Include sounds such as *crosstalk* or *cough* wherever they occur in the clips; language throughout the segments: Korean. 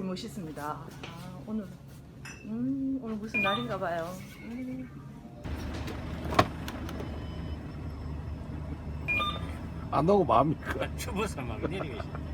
오, 쌤 멋있습니다. 아, 오늘 음, 오늘 무슨 날인가 봐요. 음. 안 나고 마음이니까. 추워서 막 내리고 있어.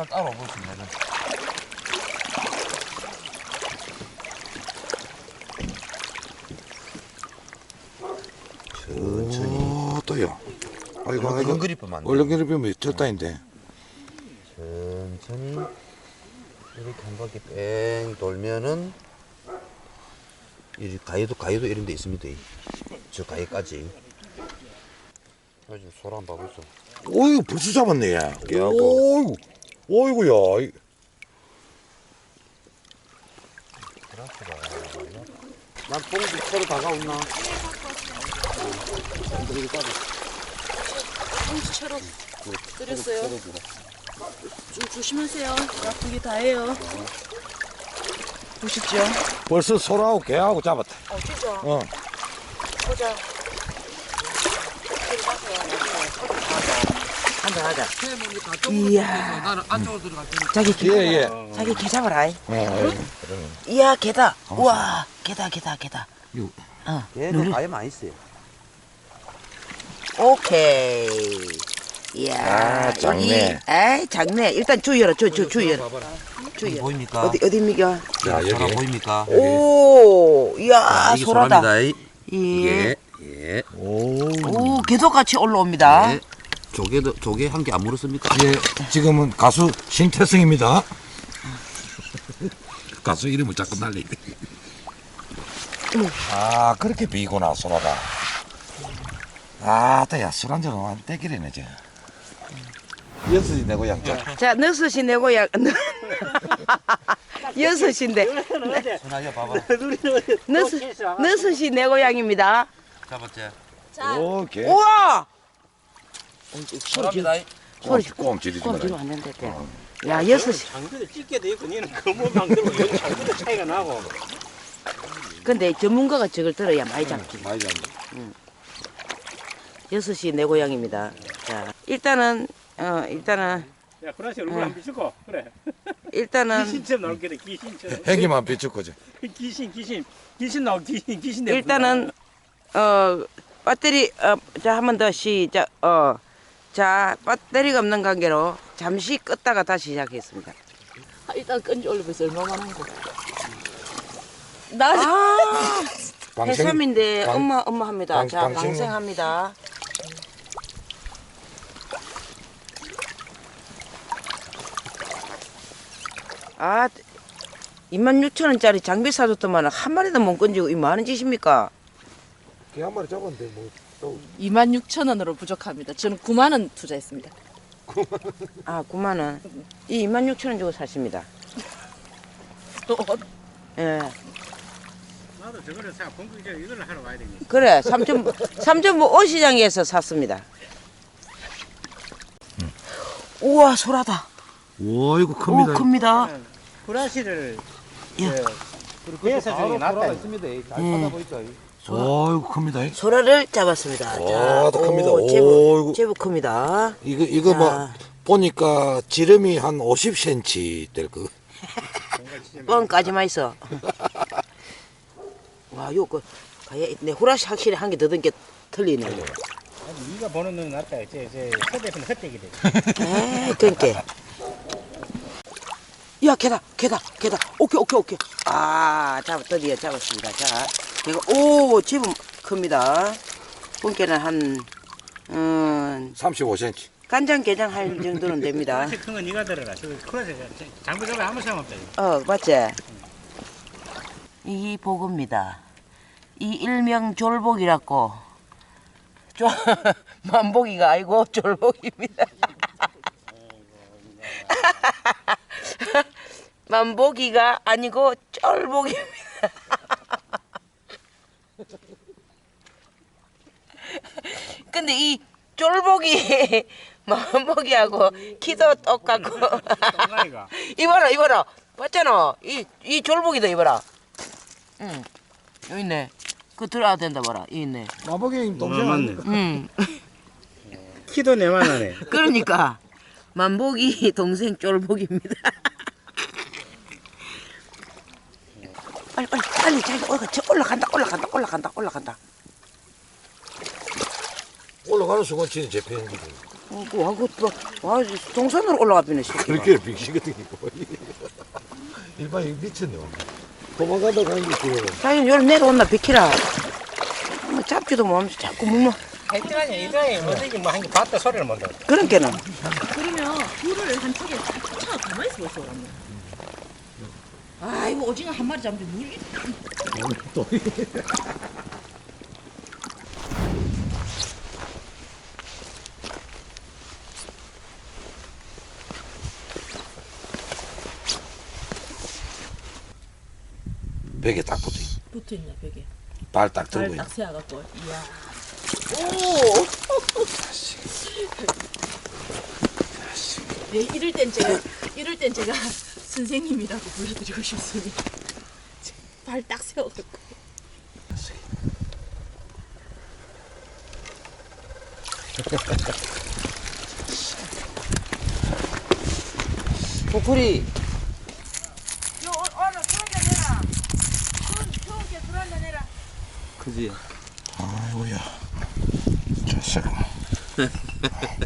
살살 따라오고 있습니다. 네. 천천히. 오, 또요. 아이고, 얼른 돼. 얼른 그리면 절단인데. 천천히 이렇게 한 바퀴 뺑 돌면은 이 가위도 가위도 이런 데 있습니다. 이. 저 가위까지. 요즘 소라 한번 봐보소. 오이고, 벌써 잡았네, 야. 오이 이- 난 뽕도 서로 다가오나? 채로 드렸어요. 좀 조심하세요. 아프기 다해요. 보십시오. 벌써 소라하고 개하고 잡았다. 어, 진짜. 어. 보자. 한잔 하자. 이야. 자기 개, 예, 예. 자기 개 잡아라. 이. 어, 이야, 개다. 우와, 개다, 개다, 개다. 요. 어, 얘는. 가위 많이 있어요. 오케이. 이야. 아, 작네. 여기, 에이, 작네. 일단 주의열어, 주, 주, 주의열어. 주의열어. 보입니까? 어디, 어디입니까? 자, 소라 여기. 보입니까? 오, 이야, 자, 이게 소라다. 소라입니다. 이. 예. 예, 예, 오. 오, 개도같이 올라옵니다. 예. 조개도 조개 한 개 안 물었습니까? 예, 지금은 가수 신태승입니다. *laughs* 가수 이름을 자꾸 날리네. 아, 그렇게 비구나, 소라가. 아, 따야, 술 한잔 안 떼기래네, 저. 여섯이 내 고향 쪽. 자, 너섯이 내 고향. *laughs* 여섯인데. 전화야 봐봐. 너섯, 너섯이 내 고향입니다. 잡았지? 오케이. 우와! 소라입니다. 소리 꼼질이지 꼼 마라. 지로 왔는데. 돼. 야, 여섯이. 장비도 찢게도 있고 니는 검은 방들고 여기 장비도 차이가 나고. 근데 전문가가 저걸 들어야 많이 잡지. 많이 잡네. 여섯이 내 고향입니다. 자, 일단은, 어, 일단은, 야, 그라시 얼굴 한 비추고 그래. 일단은, 귀신처럼 나올 게다 귀신처럼. 행기만 비추고지. *laughs* 귀신 귀신 귀신 나올 귀신 귀신 내 일단은, 어, 배터리, 어, 자, 한 번 더 시작, 어. 자, 배터리가 없는 관계로 잠시 껐다가 다시 시작했습니다. 아, 일단 끈지 올려보세요. 얼마만 한 거. 나 아, *laughs* 방생, 해삼인데 방- 엄마, 엄마 합니다. 방- 자, 방생- 방생합니다. 아, 26,000원짜리 장비 사줬더만 한 마리도 못 건지고 이 많은 짓입니까? 개한 마리 잡았는데, 뭐, 또. 26,000원으로 부족합니다. 저는 9만 원 투자했습니다. 아, 9만 원. 이 26,000원 주고 샀습니다. 또 예. 나도 저거를 사 본격적으로 이걸 하러 와야 되겠네. 그래, 삼천, 삼천부 옷시장에서 샀습니다. 우와, 소라다. 오, 이거 오, 큽니다. 그라시를 야. 배에서 중에 낫다. 있습니다. 잘 음. 찾아보니까. 오, 이거 큽니다. 소라를 잡았습니다. 와, 더 큽니다. 오, 오, 제법, 이거. 제법 큽니다. 이거, 이거 뭐, 자. 보니까 지름이 한 50cm 될 거. *laughs* 뻥까지만 있어. *laughs* 와, 요, 그, 가야, 내 후라시 확실히 한 개 더 든 게 틀리네. 네가 보는 눈은 낫다. 제, 제, 서대표는 헛되게 돼. 에이, 그니까. 야, 개다, 개다, 개다. 오케이, 오케이, 오케이. 아, 잡, 드디어 잡았습니다. 자, 이거, 오, 제법 큽니다. 본께는 한, 음, 35cm. 간장게장 할 정도는 됩니다. *laughs* 큰거 네가 들어라. 장비 잡아 아무 사람 없다. 어, 맞지? 이 복입니다. 이 일명 졸복이라고. 조, *laughs* 만보기가 아니고 쫄보기입니다. *laughs* 만보기가 아니고 쫄보기입니다. 근데 이 쫄보기 *laughs* 만보기하고 키도 똑같고. 동아리가. *laughs* 이봐라 이봐라. 봤잖아. 이 이 졸보기도 이봐라. 응. 여기 있네. 그 들어야 된다 봐라. 이 있네. 마법이 동생 맞네. 응. *laughs* 키도 내만 하네. 그러니까. 만보기 동생 쫄보기입니다. 빨리 빨리 빨리 자기 올라 저 올라간다 올라간다 올라간다 올라간다 올라가는 순간 진짜 재패는 게 어, 그 와 그 와 동산으로 올라가 버네 새끼가. 그렇게 빅시거든 이거 일반 이 미쳤네. 도망가다 가는 게 그거 자기 요리 내려온나 비키라. 뭐 잡지도 못하면서 자꾸 물면 하여튼간에 이장이 어디지 뭐한개 봤다 소리를 못 들어. 그런 게는. 그러면 불을 한쪽에 차 가만히 있어 있어 그러면. 아이고 오징어 한 마리 잡는데 물이 벽에 딱 붙어 붙어 있네 벽에. 발 딱 들고 있는 발딱 세워 갖고. 이야. 오. *laughs* 네, 이럴 땐 제가 이럴 땐 제가 선생님이라고 불러드리고 싶습니다. 발 딱 세워 갖고. 보풀이 *laughs* 요 오늘 들어가 내라. 추운 게 들어가 내라. 그지. 아이고야 *laughs*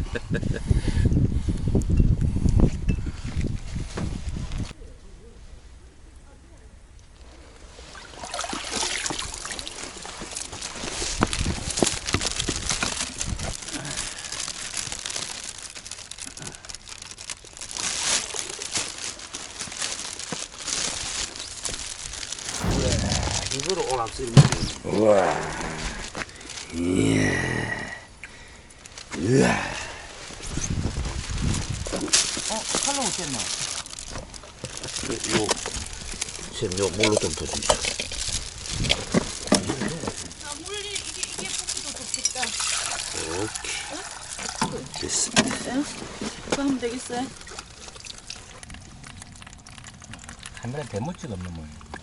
자식 이거를 오락 쓰는 우와 어 칼로 못겠나 요, 쌤, 요 물로 좀 뽑기도 좋겠다. 오케이. 됐습니다. 그거 하면 되겠어요? 카메라 대문지가 없는 모양.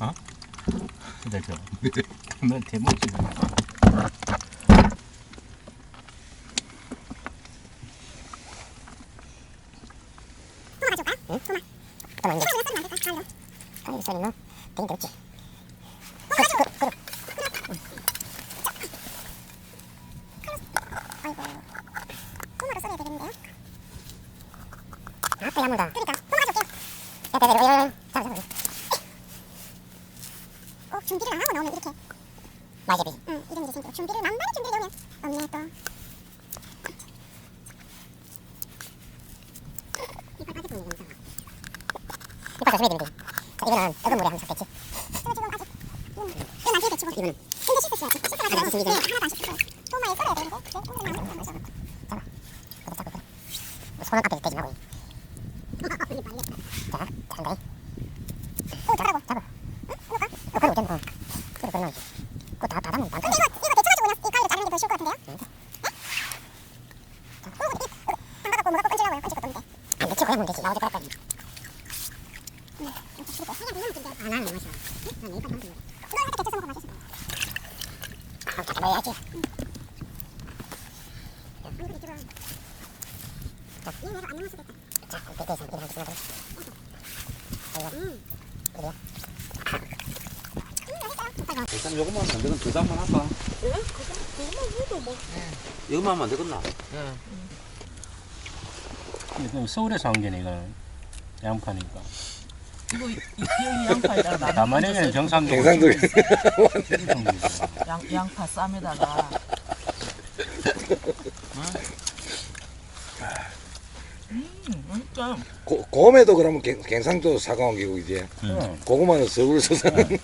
어? 그죠? 카메라 대문지가 없는 어, 준비를 안 하고 나오면 이렇게 마제비 응 이런 일이 생겨 준비를 만만히 준비를 해오면 없네 또 이빨 뻔했네 영상 이빨 조심해야 되는데 자 이거는 뜨거운 물에 한번 이거 지금 아직 이건 이건 나중에 데치고 이거는 근데 씻었어야지 씻어가지고 네, 하나도 안 씻었어요 도마에 썰어야 되는데 네, 오늘 나무 잡아 이거 잡고 그래 손은 앞에 대지 말고 자 잘한다 어 잡으라고 잡아 응? 이거 가? 어 그래 못했네 어 그래 그러면 그거 다, 다 담으면 안 근데 이거, 이거 데쳐가지고 그냥 이 가위로 자르는 게 더 쉬울 것 같은데요? 네? 자, 그리고 이, 이거 담가갖고 뭐 갖고 끈질하고요 끈질 것도 없는데 안 데치고 그냥 하면 되지. 나오지 그럴까지 응 이렇게 그리고. 그냥 그냥 먹으면 아 나는 못 마셔 응? 나는 이빨 담는 거너 이렇게 데쳐서 먹으면 맛있을 거야 아다 담아야지. 응 아니 그래 지금 이 내가 안때 자, 그때 대해서 이렇게 하겠습니다. 아이고 음. 그래요? 일단 요것만 하면 안 되건 두 장만 할까? 예? 그것만 해도 뭐. 이것만 하면 안 되겠나? 이거 서울에서 온 게네 이거 양파니까. 이거 이- 이 양파에다가 나는 남한에는 경상도. 경상도 양, 양파 쌈에다가 음 맛있다 고, 곰에도 그러면 갱, 갱상도 사과 옮기고 이제 응. 고구마는 서울에서 사는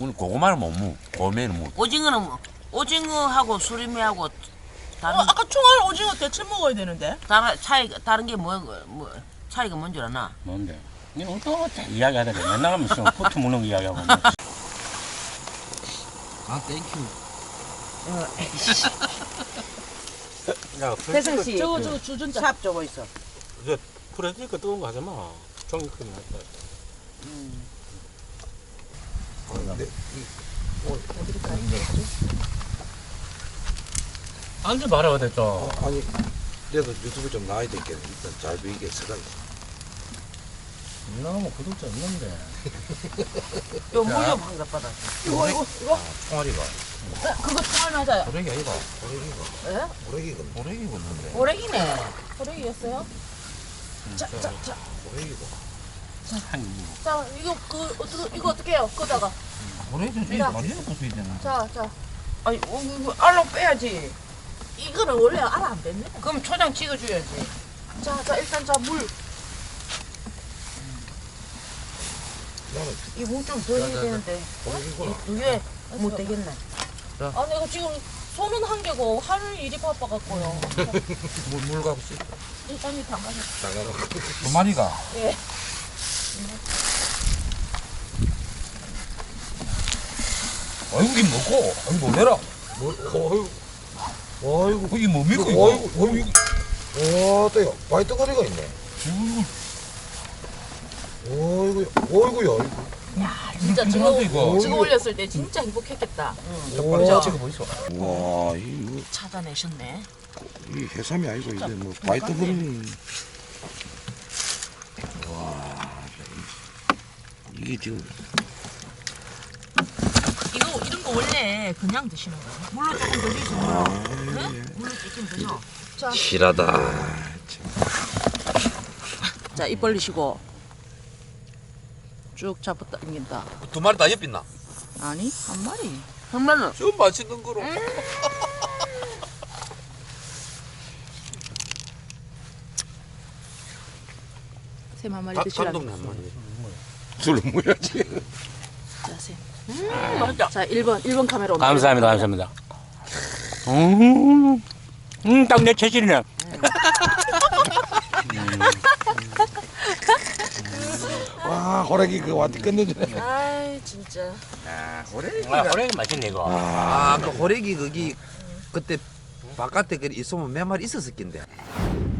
오늘 고구마를 못 먹어. 고매는 못. 오징어는 뭐 오징어하고 수리미하고 어, 다른 아까 총알 오징어 대체 먹어야 되는데. 다른 차이 다른 게 뭐 뭐, 차이가 뭔 줄 아나? 뭔데? 이거 또 이야기하더래. 맨날 하면 씨, 포트 먹는 거 이야기하고. *laughs* 아 땡큐 야, 태성 씨, 저거 저거 주전자. 삽 저거 있어. 프레드니까 뜨거운 거 하지 마. 종이 크면 할 거야. 아, 근데 앉아봐라, 어디 좀. 아니 그래도 유튜브 좀 나와야 되겠네 일단 잘 보이게 서가 나면 구독자 없는데. 요 무료 환갑 받아. 이거 이거 이거. 총알이가 어, 그거 총알 맞아요. 고래기 아이가 고래기가 예? 고래기가 고래기가 없는데 오래기네. 호랭이였어요? 자, 자, 자, 고래기가 자, 이거 그 어떻게 이거 어떻게 해요? 끄다가. 고래기 저기 자. 완전히 부수야 되는 자, 자. 아니, 어, 이거 알로 빼야지. 이거는 원래 알안 뺐네. 그럼 초장 찍어줘야지. 자, 자, 일단 자 물. 나는 이물좀더 해야 되는데. 고래기구나 두개 못 되겠네. 아, 내가 지금 손은 한 개고 하는 일이 바빠 갖고요. *laughs* 물, 물 갖고 씻 일단 이 담가서. 나가고 두 마리가 예. 아이고 이게 뭐고? 아이고 놀래라. 뭐 어이구 어이구 이게 뭡니까 이거? 어이구 어이구 와 또요 화이트거리가 있네. 어이구 어이구야 진짜 저거 이거. 저거. 올렸을 때 진짜 행복했겠다. 와. 그죠? 보이소 와 이거. 찾아내셨네. 이 해삼이 아니고 이게 뭐 화이트거리 이게 지금 이거 이런 거 원래 그냥 드시는 거예요. 물로 조금 더 드시면 네? 물로 조금 드셔. 자, 실하다 자, 입 벌리시고 쭉 잡아 당긴다. 두 마리 다 옆있나? 아니, 한 마리. 정말로. 좀 맛있는 거로 *laughs* 샘한 마리 가- 드시라. 감독님 한 마리 술 뭐야지 자, 샘. 음, 맛있다. 자, 1번, 1번 카메라. 감사합니다, 감사합니다. 음, 음, 딱 내 체질이네. 와 호래기 그 와티 끝내주네 아이, 진짜. 아, 호랭이 맛있네, 이거. 아, 그 호래기 거기 그때 바깥에 그 있으면 몇 마리 있었을 낀데.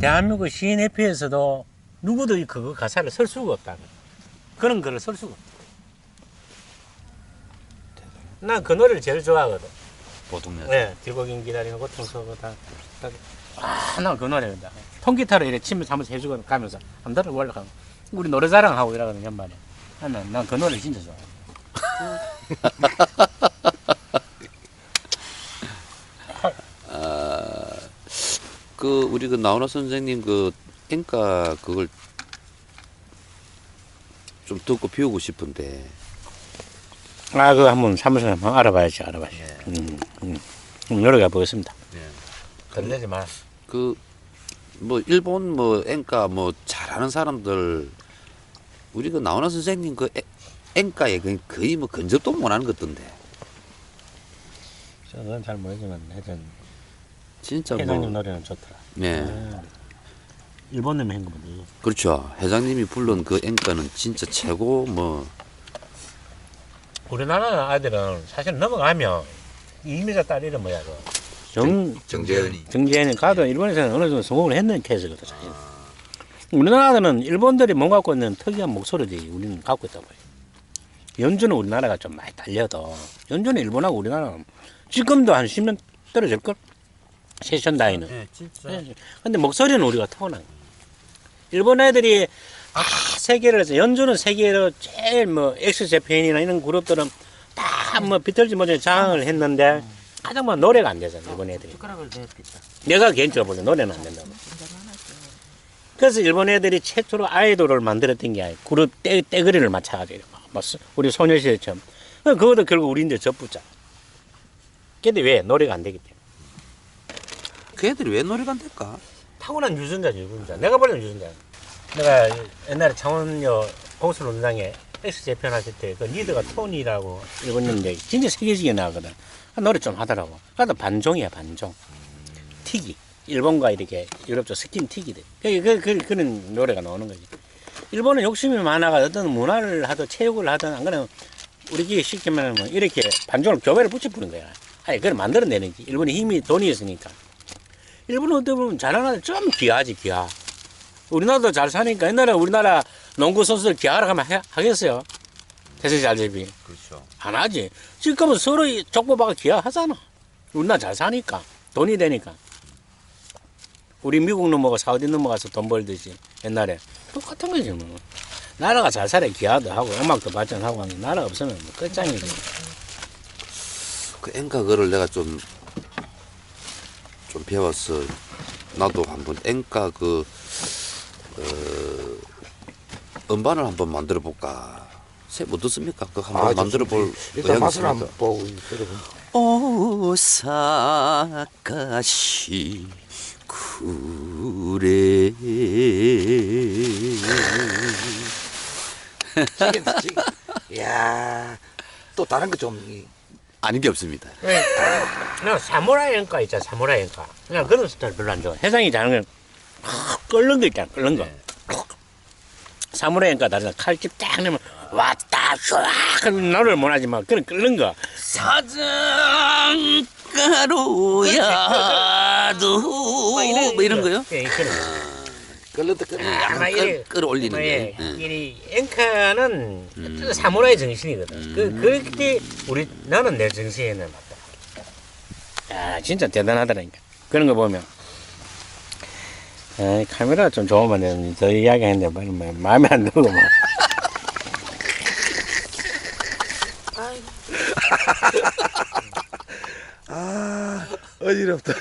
대한민국 시NF에서도 누구도 이 그거 가사를 쓸 수가 없다. 그런 글을 쓸 수가 없다. 난그 노래를 제일 좋아하거든. 보통 네, 들고긴 기다리는 고통스러다. 아, 난 그 노래입니다. 통기타로 이렇게 치면서 한번 해주고 가면서 한 달을 올라가고 우리 노래 자랑하고 이러거든 연말에. 난그 노래 진짜 좋아. 그 우리 그 나훈아 선생님 그 앵가 그걸 좀 듣고 배우고 싶은데 아, 그거 한번 사무실 한번 알아봐야지, 알아봐야지. 음, 음. 음, 노래가 보겠습니다. 네. 건네지 마. 그 뭐 일본 뭐 앵가 뭐 잘하는 사람들 우리 그 나훈아 선생님 그 앵- 앵가에 거의- 거의 뭐 근접도 못하는 것 같던데 저는 잘 모르지만 하여튼 진짜 회장님 뭐 노래는 좋더라. 예. 음. 일본 놈이 한 거거든. 그렇죠 회장님이 부른 그 앵가는 진짜 최고 뭐 우리나라 아이들은 사실 넘어가면 이미자 딸 이름 뭐야 그 정, 정재현이 정재현이 가도 일본에서는 어느 정도 성공을 했는 케이스거든 사실. 우리나라 아들은 일본들이 못 갖고 있는 특이한 목소리들이 우리는 갖고 있다고 해요. 연주는 우리나라가 좀 많이 달려도 연주는 일본하고 우리나라는 지금도 한 10년 떨어질걸? 세션 나이는. 예, 진짜 근데 목소리는 우리가 타고난 거야. 일본 애들이 아, 세계를 해서 연주는 세계로 제일 뭐 엑스 제페인이나 이런 그룹들은 다 뭐 비틀즈 모델 장을 했는데 가장 뭐 노래가 안 되잖아 일본 애들이. 숟가락을. 내가 개인적으로 보기엔 노래는 안 된다고. 그래서 일본 애들이 최초로 아이돌을 만들었던 게 아니고 그룹 떼, 떼거리를 맞춰가지고 막 우리 소녀시대처럼 그- 그것도 결국 우리인데 접붙잖아. 근데 왜 노래가 안 되기 때문에. 그 애들이 왜 노래가 안 될까? 타고난 유전자지 유전자. 내가 보는 유전자. 내가 옛날에 창원여 공설운동장에 엑스 재편 하실 때 그 리더가 일본 놈인데 진짜 세계적인 나거든. 노래 좀 하더라고. 그래도 반종이야 반종. 튀기. 일본과 이렇게 유럽 쪽 스킨 튀기들. 그, 그, 그, 그 런 노래가 나오는 거지. 일본은 욕심이 많아가 어떤 문화를 하든 체육을 하든 안 그러면 우리 기에 시키면 뭐 이렇게 반종을 교배를 붙여 부는 거야. 아니 그걸 만들어내는 지 일본의 힘이 돈이 있으니까. 일본은 어떻게 보면 잘하는 좀 귀하지 귀하. 우리나라도 잘 사니까 옛날에 우리나라 농구 선수들 귀하러 가면 하, 하겠어요. 태세 잘제비. 그렇죠. 안 하지. 지금은 서로 이 족보바가 기하하잖아. 우리나라 잘 사니까. 돈이 되니까. 우리 미국 넘어가 사우디 넘어가서 돈 벌듯이 옛날에 똑같은 거지 뭐. 나라가 잘 살아 기하도 하고 음악도 발전하고 하는 나라 없으면 뭐 끝장이지. 그 엔카 그를 내가 좀, 좀 배웠어. 나도 한번 엔카 그, 어, 음반을 한번 만들어 볼까. 새못 듣습니까? 그거 한번 아, 만들어 볼 일단 맛을? 한번 보고 오사카시 구레 이야 또 다른 거좀 아닌 게 없습니다. 그냥 사무라이 연가 있잖아 사무라이 연가. 그냥 그런 스타일 별로 안 좋아. 해상이 잘하는 건 끓는 거 있잖아 끓는 거. 사무라이 연가 다르잖아. 칼집 딱 내면 왔다 그런 노래를 못하지만 그런 끓는 거. 사장가루야도 뭐 이런 거요? 예, 그런 거. 끌렸다 끌렸다 아마 끌, 이래 끌어올리는 게. 예, 응. 이 앵카는 음. 사무라이 정신이거든. 그 그때 우리 나는 내 정신에는 맞다. 야 진짜 대단하더라니까. 그런 거 보면. 아, 카메라 좀 좋으면 내가 더 이야기 했는데 뭐, 뭐, 마음에 안 들고 막. *laughs* 아 어지럽다